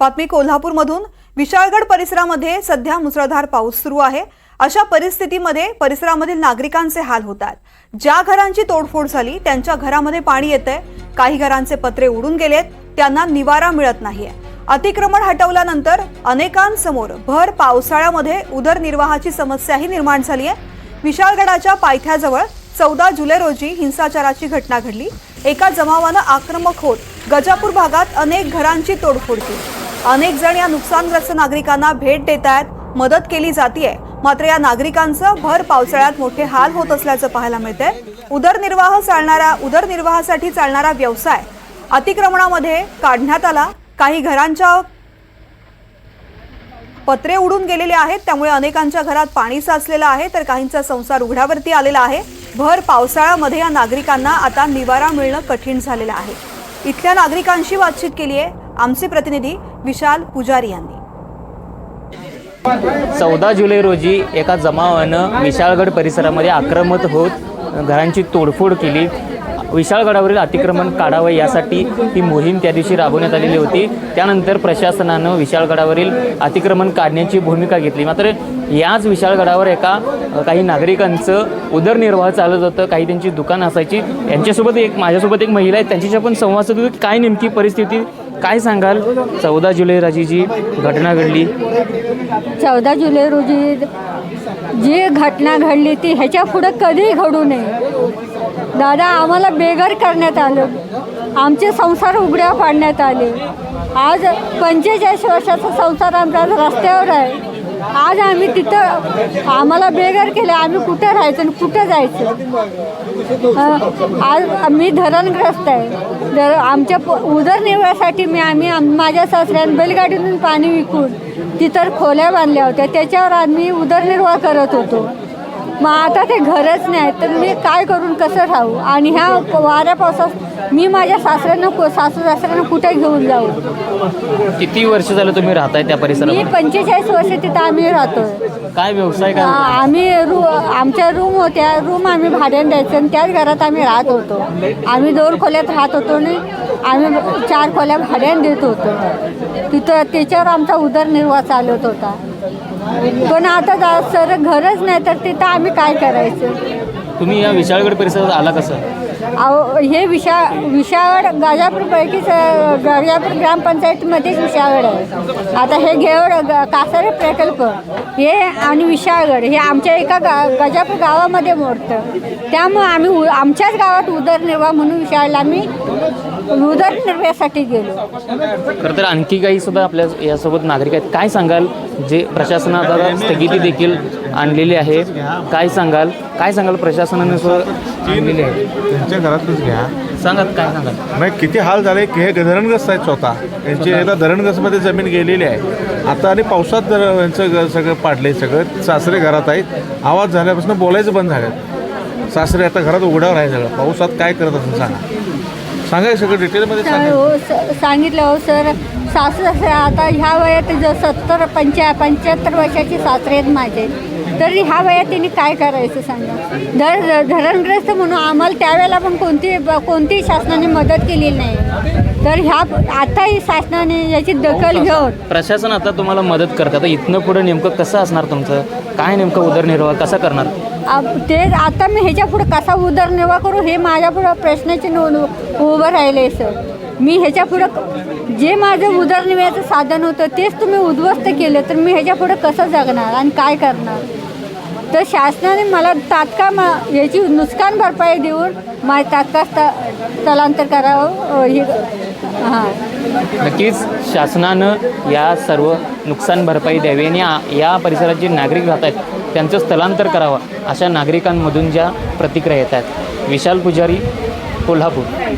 बातमी कोल्हापूरमधून. विशाळगड परिसरामध्ये सध्या मुसळधार पाऊस सुरू आहे. अशा परिस्थितीमध्ये परिसरामधील नागरिकांचे हाल होतात. ज्या घरांची तोडफोड झाली त्यांच्या घरामध्ये पाणी येतंय. काही घरांचे पत्रे उडून गेलेत. त्यांना निवारा मिळत नाहीये. अतिक्रमण हटवल्यानंतर अनेकांसमोर भर पावसाळ्यामध्ये उदरनिर्वाहाची समस्याही निर्माण झाली आहे विशाळगडाच्या पायथ्याजवळ चौदा जुलै रोजी हिंसाचाराची घटना घडली. एका जमावानं आक्रमक होत गजापूर भागात अनेक घरांची तोडफोड केली. अनेक जण या नुकसानग्रस्त नागरिकांना भेट देत आहेत मदत केली जातीये. मात्र या नागरिकांचं भर पावसाळ्यात मोठे हाल होत असल्याचं पाहायला मिळते उदरनिर्वाह चालणारा उदरनिर्वाहासाठी चालणारा व्यवसाय अतिक्रमणामध्ये काढण्यात आला. काही घरांच्या पत्रे उडून गेलेले आहेत. त्यामुळे अनेकांच्या घरात पाणी साचलेलं आहे तर काहींचा संसार उघड्यावरती आलेला आहे. भर पावसाळ्यामध्ये या नागरिकांना आता निवारा मिळणं कठीण झालेलं आहे. इथल्या नागरिकांशी बातचीत केली आहे आमचे प्रतिनिधी विशाल पुजारी यांनी. चौदा जुलै रोजी एका जमावानं विशाळगड परिसरामध्ये आक्रमक होत घरांची तोडफोड केली. विशाळगडावरील अतिक्रमण काढावं यासाठी ही मोहीम त्या दिवशी राबवण्यात आलेली होती. त्यानंतर प्रशासनानं विशाळगडावरील अतिक्रमण काढण्याची भूमिका घेतली. मात्र याच विशाळगडावर एका काही नागरिकांचं उदरनिर्वाह चालत होतं. काही त्यांची दुकानं असायची. यांच्यासोबत एक माझ्यासोबत एक महिला आहे. त्यांच्याशी आपण संवाद साधू काय नेमकी परिस्थिती काय सांगाल? चौदा जुलै रोजी जी घटना घडली. चौदा जुलै रोजी जी घटना घडली ती ह्याच्या पुढं कधीही घडू नये. दादा आम्हाला बेघर करण्यात आलं. आमचे संसार उघड्या पाडण्यात आले. आज पंचेचाळीस वर्षाचा संसार आमचा रस्त्यावर आहे. आज आम्ही तिथं आम्हाला बेघर केलं. आम्ही कुठं राहायचं आणि कुठं जायचं? आज मी धरणग्रस्त आहे. धर आमच्या प- उदरनिर्वाहासाठी मी आम्ही आम- माझ्या सासऱ्यानं बैलगाडीतून पाणी विकून तिथं खोल्या बांधल्या होत्या. त्याच्यावर आम्ही उदरनिर्वाह करत होतो. मग आता ते घरच नाही तर मी काय करून कसं राहू? आणि ह्या वाऱ्या पावसात मी माझ्या सासऱ्यांना सासू सासऱ्यांना कुठे घेऊन जाऊ? किती वर्ष झालं तुम्ही राहताय त्या मी परिसरात पंचेचाळीस वर्ष तिथं आम्ही राहतोय. काय व्यवसाय आ- काय आम्ही रू आमच्या रूम होत्या रूम आम्ही भाड्याने द्यायचं आणि त्याच घरात आम्ही राहत होतो. आम्ही दोन खोल्यात राहत होतो आणि आम्ही चार खोल्या भाड्याने देत होतो. तिथं त्याच्यावर आमचा उदरनिर्वाह चालत होता. पण आता जा सर घरच नाही तर तिथं आम्ही काय करायचं? तुम्ही या विशाळगड परिसरात आला कसं? अहो हे विशा विशाळ गाजापूरपैकीच गाजापूर ग्रामपंचायतीमध्येच विशाळगड आहे. आता हे घेवड ग- कासारे प्रकल्प हे आणि विशाळगड हे आमच्या एका गा गजापूर गावामध्ये मोडतं. त्यामुळं आम्ही उ- आमच्याच गावात उदरनिर्वाह म्हणून विशाळला आम्ही उदरनिर्वाहासाठी गेलो. खरं तर आणखी काही सुद्धा आपल्या यासोबत नागरिक आहेत. काय सांगाल? जे प्रशासनात आता स्थगिती देखील आणलेली आहे. काय सांगाल? काय सांगाल प्रशासनाने सुद्धा आणलेली आहे? त्यांच्या घरातच घ्या. सांगा काय सांगाल? नाही किती हाल झाले की हे धरणग्रस्त आहेत स्वतः. यांची एकदा धरणग्रस्तमध्ये जमीन गेलेली आहे. आता आणि पावसात जर यांचं सगळं पाडले सगळं. सासरे घरात आहेत. आवाज झाल्यापासून बोलायचं बंद झालं. सासरे आता घरात उघड्यावर आहे सगळं. पावसात काय करत असेल सांगा. सांगा हे सगळं डिटेलमध्ये सांगा. हो स- सांगितलं हो सर. सासू सासरे आता ह्या वयात जर सत्तर पंच्या पंच्याहत्तर वर्षाचे सासरे आहेत माझे तर ह्या वयात त्यांनी काय करायचं सांगा? धर धरणग्रस्त म्हणून आम्हाला त्यावेळेला पण कोणती कोणतीही शासनाने मदत केलेली नाही. तर ह्या आताही शासनाने याची दखल घेऊन प्रशासन आता तुम्हाला मदत करतं. आता इथनं पुढं नेमकं कसं असणार तुमचं? काय नेमकं उदरनिर्वाह कसा करणार? ते आता मी ह्याच्या पुढे कसा उदरनिर्वाह करू हे माझ्या पुढं प्रश्नाची नोंद उभं राहिले सर मी ह्याच्या पुढं जे माझं उदरनिर्वाहाचं साधन होतं तेच तुम्ही उद्ध्वस्त केलं तर मी ह्याच्या पुढं कसं जगणार आणि काय करणार? तर शासनाने मला तात्काळ मा याची नुकसान भरपाई देऊन माझं तात्काळ स्थ स्थलांतर करावं हे नक्कीच शासनानं या सर्व नुकसान भरपाई द्यावी आणि या- या परिसरात जे नागरिक राहत आहेत त्यांचं स्थलांतर करावं अशा नागरिकांमधून ज्या प्रतिक्रिया येत आहेत. विशाल पुजारी कोल्हापूर.